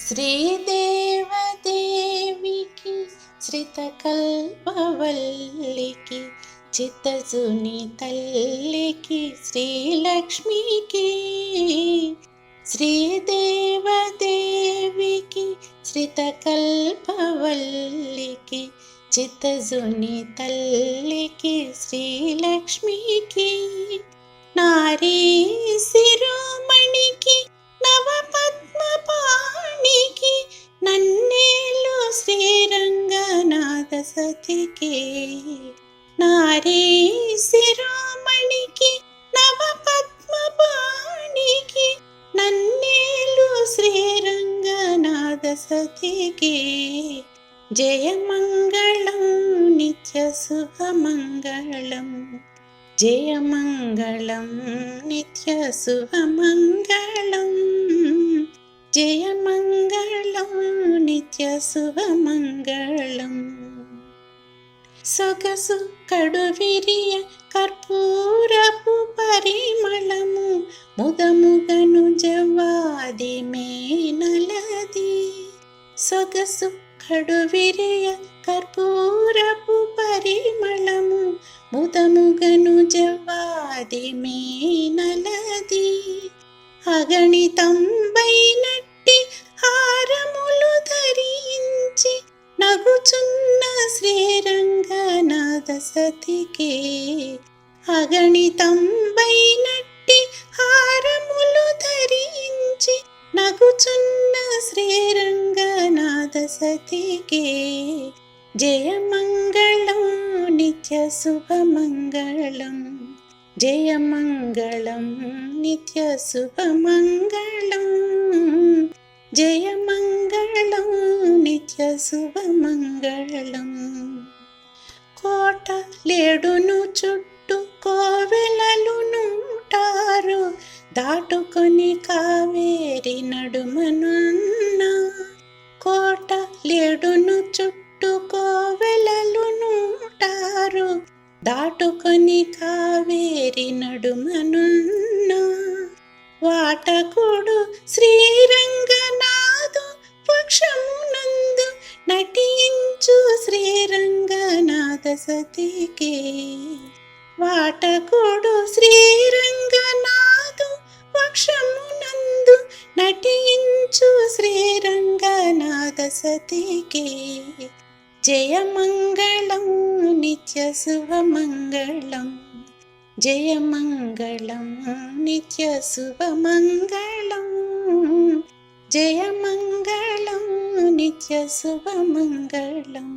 శ్రీదేవదేవికి శ్రితకల్పవల్లికి చిత్తజుని తల్లికి శ్రీలక్ష్మికి శ్రీదేవదేవికి శ్రితకల్పవల్లికి చిత్తజుని తల్లికి శ్రీలక్ష్మికి నారీ శ్రీరంగనాథ సతికి నారీ శిరోమణికి నవపద్మపాణికి నన్నేలు శ్రీరంగనాథ సతికి. జయమంగళం నిత్య శుభమంగళం జయమంగళం నిత్య శుభమంగళం జయమంగళం నిత్య శుభమంగళం సొగసు కడువిరియ కర్పూరపు పరిమళము ముదముగను జవాది మేనలది. సొగసు కడువిరియ కర్పూరపు పరిమళము ముదముగను జవాది మేనలది. అగణితంబైన సతికే అగణితంబైనట్టి హారములు ధరించి నగుచున్న శ్రీరంగనాథ సతికే జయమంగళం నిత్య శుభమంగళం. జయమంగళం నిత్య శుభమంగళం. జయమంగళం నిత్య శుభమంగళం. కోట లేడును చుట్టూ కోవెలలునుటారు దాటుకొని కావేరి నడుమనున్న కోట లేడును చుట్టూ కోవెలలు దాటుకొని కావేరి నడుమనున్న వాటకుడు శ్రీరంగనాథు పక్షమునందు నటి శ్రీరంగనాథ వాటకుడు శ్రీరంగనాథు పక్షమునందు నటించు శ్రీరంగనాథ సతికే జయమంగళం నిత్య శుభమంగళం. జయమంగళం నిత్య శుభమంగళం. జయమంగళం నిత్య శుభమంగళం.